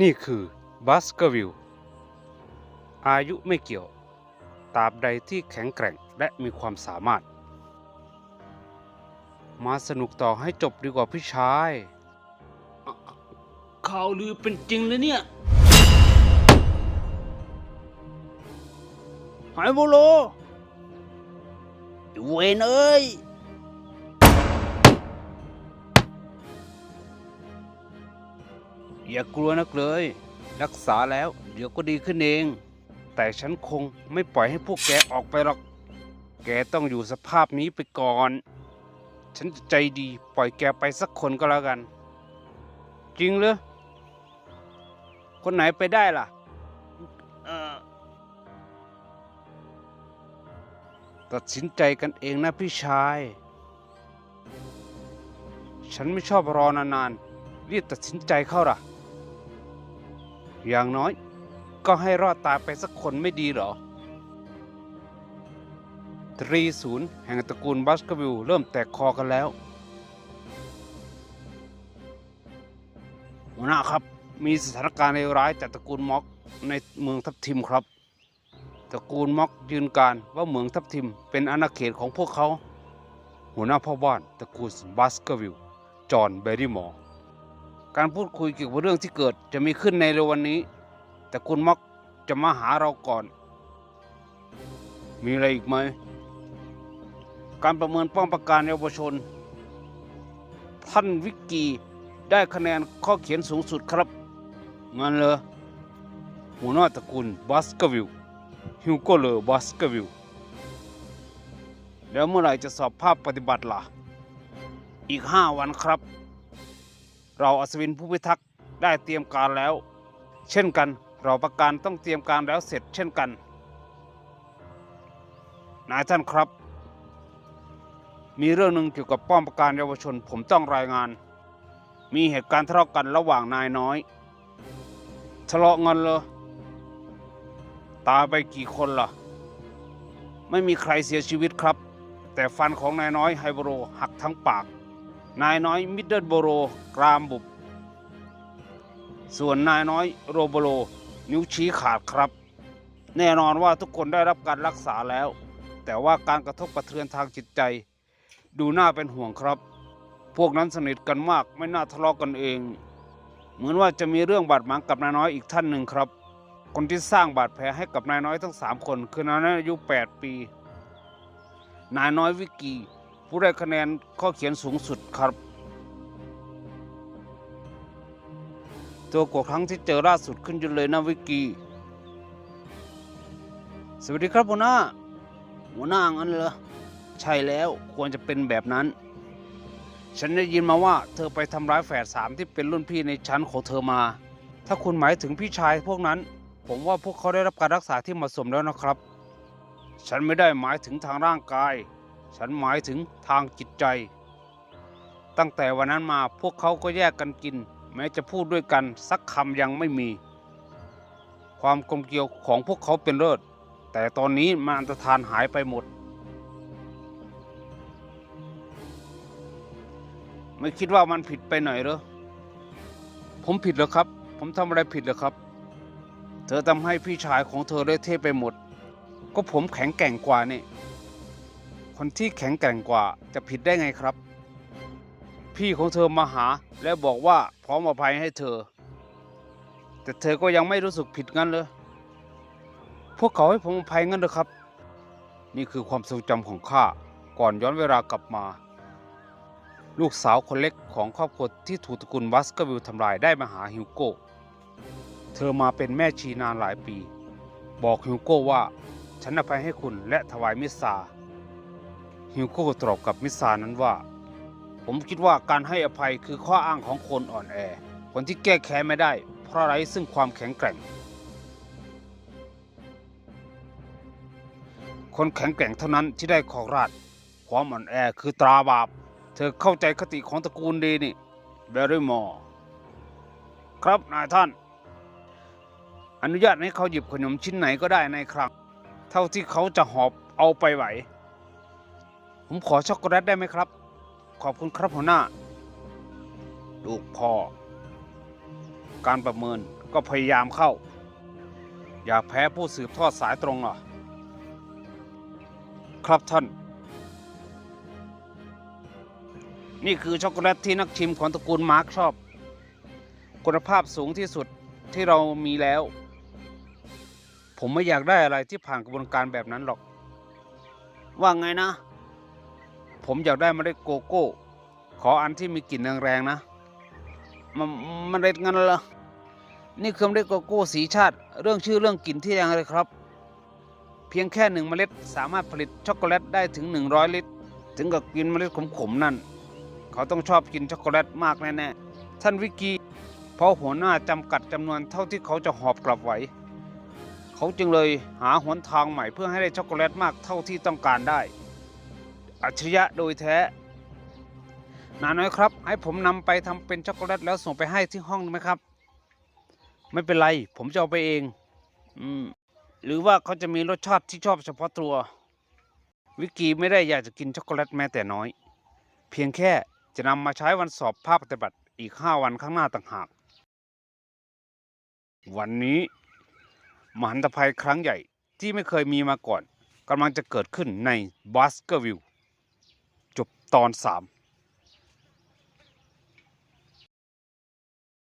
นี่คือบัสเกอร์วิลอายุไม่เกี่ยว ตราบใดที่แข็งแกร่งและมีความสามารถ มาสนุกต่อให้จบดีกว่าพี่ชายข่าวลือเป็นจริงเลยเนี่ย หายโบโลเวนเอ้ย อย่ากลัวนักเลย รักษาแล้ว เดี๋ยวก็ดีขึ้นเอง แต่ฉันคงไม่ปล่อยให้พวกแกออกไปหรอก แกต้องอยู่สภาพนี้ไปก่อน ฉันจะใจดีปล่อยแกไปสักคนก็แล้วกัน จริงเหรอ คนไหนไปได้ล่ะเอ่อตัดสินใจกันเองนะพี่ชาย ฉันไม่ชอบรอนานๆรีบตัดสินใจเข้าล่ะ อย่างน้อย ก็ให้รอดตายไปสักคนไม่ดีหรอตรีศูนย์แห่งตระกูลบัสกวิลเริ่มแตกคอกันแล้วหัวหน้าครับ มีสถานการณ์เลวร้ายจากตระกูลม็อกในเมืองทับทิมครับ ตระกูลม็อกยืนการว่าเมืองทับทิมเป็นอาณาเขตของพวกเขา หัวหน้าพ่อบ้านตระกูลบัสกวิลจอห์นเบรรี่มอร์ การพูดคุยเกี่ยวกับเรื่องที่เกิดจะมีขึ้นในเร็ววันนี้ แต่คุณม็อกจะมาหาเราก่อน มีอะไรอีกไหม การประเมินป้องประการเยาวชน ท่านวิกกี้ได้คะแนนข้อเขียนสูงสุดครับงั้นเหรอหัวหน้าตระกูลบัสเกวิลฮิวโกเลอร์บัสเกวิลแล้วเมื่อไหร่จะสอบภาพปฏิบัติล่ะ อีกห้าวันครับ เราอัศวินผู้พิทักษ์ได้เตรียมการแล้ว เช่นกันเราประการต้องเตรียมการแล้วเสร็จเช่นกัน นายท่านครับ มีเรื่องหนึ่งเกี่ยวกับป้อมประการเยาวชนผมต้องรายงาน มีเหตุการณ์ทะเลาะกันระหว่างนายน้อยทะเลาะเงินเลยตาไปกี่คนล่ะ ไม่มีใครเสียชีวิตครับ แต่ฟันของนายน้อยไฮโบรหักทั้งปาก นายน้อยมิดเดิลโบโรกรามบุบ ส่วนนายน้อยโรโบโรนิ้วชี้ขาดครับ แน่นอนว่าทุกคนได้รับการรักษาแล้ว แต่ว่าการกระทบกระเทือนทางจิตใจ ดูน่าเป็นห่วงครับ พวกนั้นสนิทกันมากไม่น่าทะเลาะกันเอง เหมือนว่าจะมีเรื่องบาดหมางกับนายน้อยอีกท่านหนึ่งครับ คนที่สร้างบาดแผลให้กับนายน้อยทั้งสามคน คือนายน้อยอายุ 8 ปี นายน้อยวิกกี้ ผู้ได้คะแนนข้อเขียนสูงสุดครับ ตัวกวครั้งที่เจอล่าสุดขึ้นอยู่เลยนะวิกีสวัสดีครับหัวหน้า หัวหน้างั้นเหรอใช่แล้วควรจะเป็นแบบนั้น ฉันได้ยินมาว่าเธอไปทำร้ายแฝดสามที่เป็นรุ่นพี่ในชั้นของเธอมา ถ้าคุณหมายถึงพี่ชายพวกนั้น ผมว่าพวกเขาได้รับการรักษาที่เหมาะสมแล้วนะครับ ฉันไม่ได้หมายถึงทางร่างกาย ฉันหมายถึงทางจิตใจ ตั้งแต่วันนั้นมาพวกเขาก็แยกกันกิน แม้จะพูดด้วยกันสักคำยังไม่มี ความกลมเกลียวของพวกเขาเป็นเลิศแต่ตอนนี้มันอันตรธานหายไปหมด ไม่คิดว่ามันผิดไปหน่อยหรอ ผมผิดเหรอครับ ผมทำอะไรผิดเหรอครับ เธอทำให้พี่ชายของเธอเละเทะไปหมด ก็ผมแข็งแกร่งกว่านี่ คนที่แข็งแกร่งกว่าจะผิดได้ไงครับ พี่ของเธอมาหาและบอกว่าพร้อมอภัยให้เธอ แต่เธอก็ยังไม่รู้สึกผิดงั้นเลยพวกเขาให้ผมอภัยงั้นเหรอครับ นี่คือความทรงจำของข้าก่อนย้อนเวลากลับมา ลูกสาวคนเล็กของครอบครัวที่ถูกตระกูลบัสก์วิลทำลายได้มาหาฮิวโก้เธอมาเป็นแม่ชีนานหลายปี บอกฮิวโก้ว่า ฉันอภัยให้คุณและถวายมิสซา ฮิวโก้ตอบกับมิสซานั้นว่า ผมคิดว่าการให้อภัยคือข้ออ้างของคนอ่อนแอ คนที่แก้แค้นไม่ได้ เพราะไร้ซึ่งความแข็งแกร่ง คนแข็งแกร่งเท่านั้นที่ได้ของราชความอ่อนแอคือตราบาป เธอเข้าใจคติของตระกูลดีนี่เบร r มอร์ครับนายท่าน อนุญาตให้เขาหยิบขนมชิ้นไหนก็ได้ในครั้ง เท่าที่เขาจะหอบเอาไปไหว ผมขอช็อกโกแลตได้ไหมครับ ขอบคุณครับหัวหน้า ลูกพ่อ การประเมินก็พยายามเข้า อย่าแพ้ผู้สืบทอดสายตรงหรอ ครับท่าน นี่คือช็อกโกแลตที่นักชิมของตระกูลมาร์คชอบ คุณภาพสูงที่สุดที่เรามีแล้ว ผมไม่อยากได้อะไรที่ผ่านกระบวนการแบบนั้นหรอก ว่าไงนะ ผมอยากได้เมล็ดโกโก้ ขออันที่มีกลิ่นแรงๆนะมันมันเล็ดงั้นเหรอนี่คือเมล็ดโกโก้สีชาติ เรื่องชื่อเรื่องกลิ่นที่แรงเลยครับ เพียงแค่หนึ่งเมล็ดสามารถผลิตช็อกโกแลตได้ถึง 100 ลิตร ถึงกับกินเมล็ดขมๆนั่น เขาต้องชอบกินช็อกโกแลตมากแน่ๆท่านวิกกี้เพราะหัวหน้าจำกัดจำนวนเท่าที่เขาจะหอบกลับไหวเขาจึงเลยหาหนทางใหม่เพื่อให้ได้ช็อกโกแลตมากเท่าที่ต้องการได้ อัจฉริยะโดยแท้นาน้อยครับ ให้ผมนำไปทำเป็นช็อกโกแลตแล้วส่งไปให้ที่ห้องไหมครับ ไม่เป็นไร ผมจะเอาไปเองอืมหรือว่าเขาจะมีรสชาติที่ชอบเฉพาะตัว วิกกี้ไม่ได้อยากจะกินช็อกโกแลตแม้แต่น้อย เพียงแค่จะนำมาใช้วันสอบภาคปฏิบัติอีก5วันข้างหน้าต่างหาก วันนี้ มหันตภัยครั้งใหญ่ที่ไม่เคยมีมาก่อนกำลังจะเกิดขึ้นในบัสเกอร์วิลจบ ตอน3